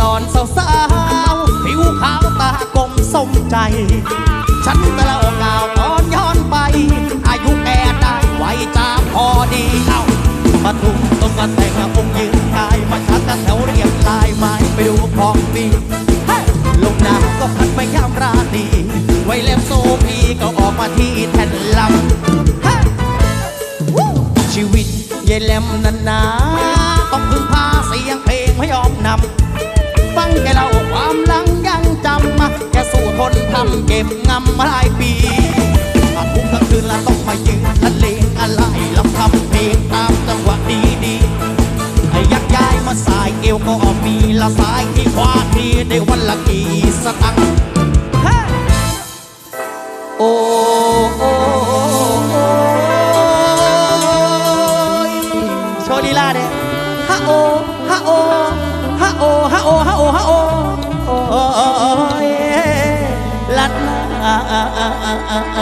ตอนสาวสาวผิวขาวตากลมสมใจ ฉันแต่ละองกาวตอนย้อนไป อายุแก่ได้ไวจ้าพอดีเอ้าปทุมต้องมาแต่งองค์ยืนกายมาชัดแถวเรียงลายไม้ไปดูของดีลงน้ำก็พัดไปยามราตีไว้เล็บโซพีก็ออกมาที่แท่นลำชีวิตเย็นแลมนาน จ็บงำมาหลายปีถ้าทุกกลางคืนละต้องมายืนละเลงอะไรลำทำเพลงตามจังหวะดีดีไอ้ยักย้ายมาสายเอวก็มีละสายที่ขวาทีได้วันละกี่สตังค์โอ้โอ้โชลีลาเด้ฮะโอฮะโอฮะโอฮะโอฮะโอฮะโอ ลาเ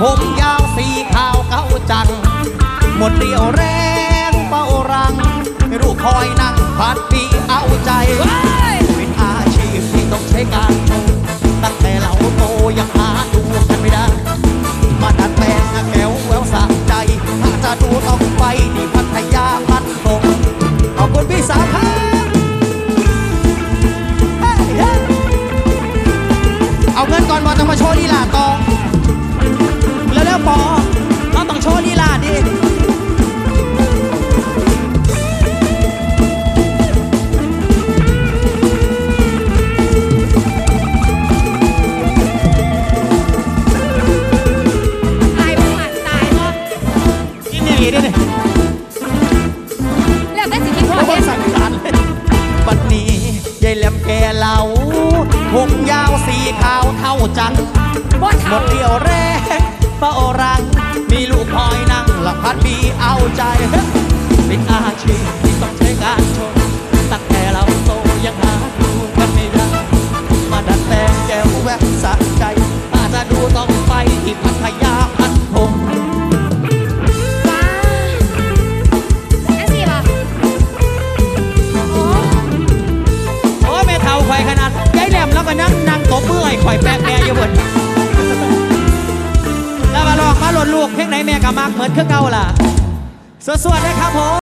ผมยาวสีขาวเก้าจัง หมดเรี่ยวแรงเป้ารังไม่รู้คอยนั่งพัดปีเอาใจ เป็นอาชีพที่ต้องใช้การโชว์ตั้งแต่เราโตยังหาดูกันไม่ได้ มาดัดแปลงแก้วแววสะใจ ถ้าจะดูต้องไปที่พัทยาพันตกขอบคุณพี่สาวครับเฮ้ยเฮ้ยเอาเงินก่อนบอต้องมาโชว์ลีลาต่อ แล้วแล้วปอเราต้องโชว์ลีลาดิตายบ่หมันตายบ่กินนี่ดิเนี่ยแล้วแต่สิกินพ่อโอ้เฮ็ยดสั่งการเลยบัดนี้ยายแหลมแกเหลาผมยาวสีขาวเท่าจันทร์ บ่หมเท่าดเดียวแรก เป้ารัง มีลูกคอยนั่งหลับพัดบีเอาใจเป็นอาชีพที่ต้องใช้การชมตั้งแต่เราโตยังหาดูกันไม่ได้ มาดัดแปลงแก้วแววสะใจถ้าจะดูต้องไปที่พัทยาพันธงว้าจังซี่บ่โอ้โอ้ยแม่เท่าข่อยขนาดยายแหลมแล้วก็นั่งนั่งตบมือให้ข่อยแปะแปะอยู่บ ก็มักเหมือนเครื่องเก่าล่ะสวดๆนะครับผม